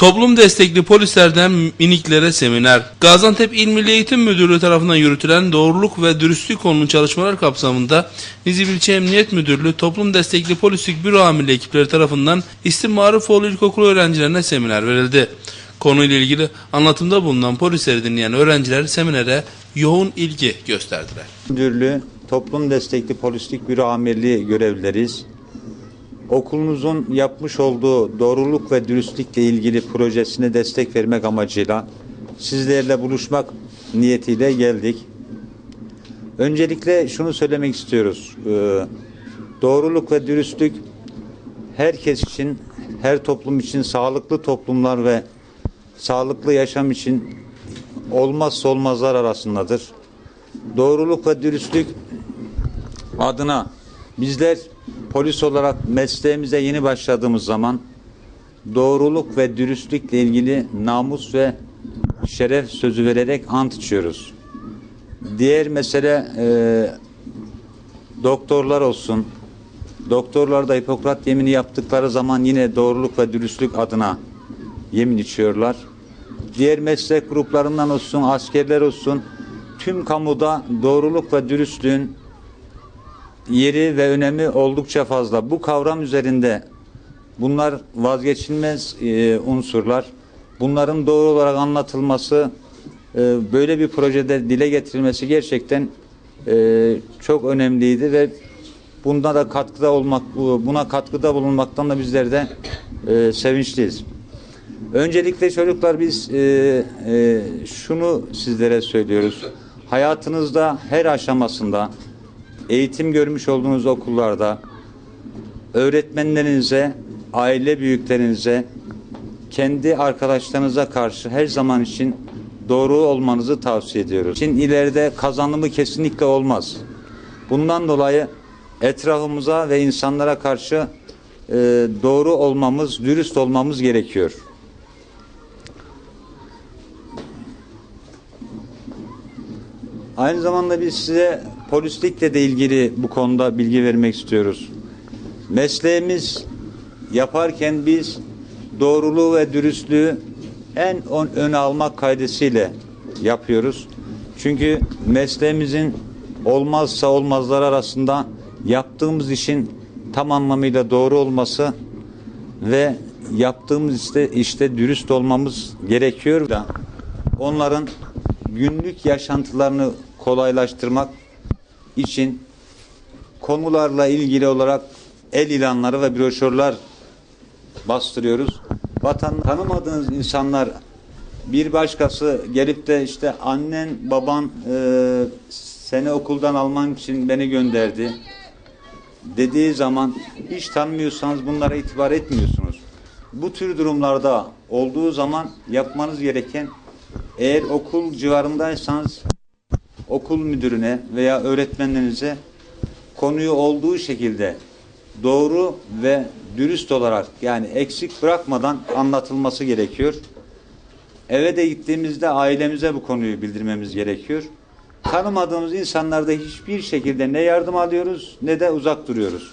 Toplum destekli polislerden miniklere seminer. Gaziantep İl Milli Eğitim Müdürlüğü tarafından yürütülen doğruluk ve dürüstlük konulu çalışmalar kapsamında Nizip İlçe Emniyet Müdürlüğü Toplum Destekli Polislik Büro Amirli ekipleri tarafından İstim Marifoğlu İlkokulu öğrencilerine seminer verildi. Konuyla ilgili anlatımda bulunan polisleri dinleyen öğrenciler seminere yoğun ilgi gösterdiler. Müdürlüğü Toplum Destekli Polislik Büro Amirliği görevlileriyiz. Okulunuzun yapmış olduğu doğruluk ve dürüstlükle ilgili projesine destek vermek amacıyla sizlerle buluşmak niyetiyle geldik. Öncelikle şunu söylemek istiyoruz. Ee, doğruluk ve dürüstlük herkes için, her toplum için sağlıklı toplumlar ve sağlıklı yaşam için olmazsa olmazlar arasındadır. Doğruluk ve dürüstlük adına bizler polis olarak mesleğimize yeni başladığımız zaman doğruluk ve dürüstlükle ilgili namus ve şeref sözü vererek ant içiyoruz. Diğer mesele e, doktorlar olsun. Doktorlar da Hipokrat yemini yaptıkları zaman yine doğruluk ve dürüstlük adına yemin içiyorlar. Diğer meslek gruplarından olsun, askerler olsun tüm kamuda doğruluk ve dürüstlüğün yeri ve önemi oldukça fazla. Bu kavram üzerinde bunlar vazgeçilmez e, unsurlar. Bunların doğru olarak anlatılması, e, böyle bir projede dile getirilmesi gerçekten e, çok önemliydi ve bunda da katkıda olmak, bu- buna katkıda bulunmaktan da bizler de e, sevinçliyiz. Öncelikle çocuklar biz e, e, şunu sizlere söylüyoruz. Hayatınızda her aşamasında eğitim görmüş olduğunuz okullarda öğretmenlerinize, aile büyüklerinize, kendi arkadaşlarınıza karşı her zaman için doğru olmanızı tavsiye ediyoruz. Için ileride kazanımı kesinlikle olmaz. Bundan dolayı etrafımıza ve insanlara karşı e, doğru olmamız, dürüst olmamız gerekiyor. Aynı zamanda biz size polislikle de ilgili bu konuda bilgi vermek istiyoruz. Mesleğimiz yaparken biz doğruluğu ve dürüstlüğü en ön- öne almak kaydesiyle yapıyoruz. Çünkü mesleğimizin olmazsa olmazlar arasında yaptığımız işin tam anlamıyla doğru olması ve yaptığımız işte, işte dürüst olmamız gerekiyor da onların günlük yaşantılarını kolaylaştırmak için konularla ilgili olarak el ilanları ve broşürler bastırıyoruz. Vatan tanımadığınız insanlar bir başkası gelip de işte annen baban e, seni okuldan alman için beni gönderdi dediği zaman hiç tanımıyorsanız bunlara itibar etmiyorsunuz. Bu tür durumlarda olduğu zaman yapmanız gereken eğer okul civarındaysanız okul müdürüne veya öğretmenlerinize konuyu olduğu şekilde doğru ve dürüst olarak yani eksik bırakmadan anlatılması gerekiyor. Eve de gittiğimizde ailemize bu konuyu bildirmemiz gerekiyor. Tanımadığımız insanlarda hiçbir şekilde ne yardım alıyoruz ne de uzak duruyoruz.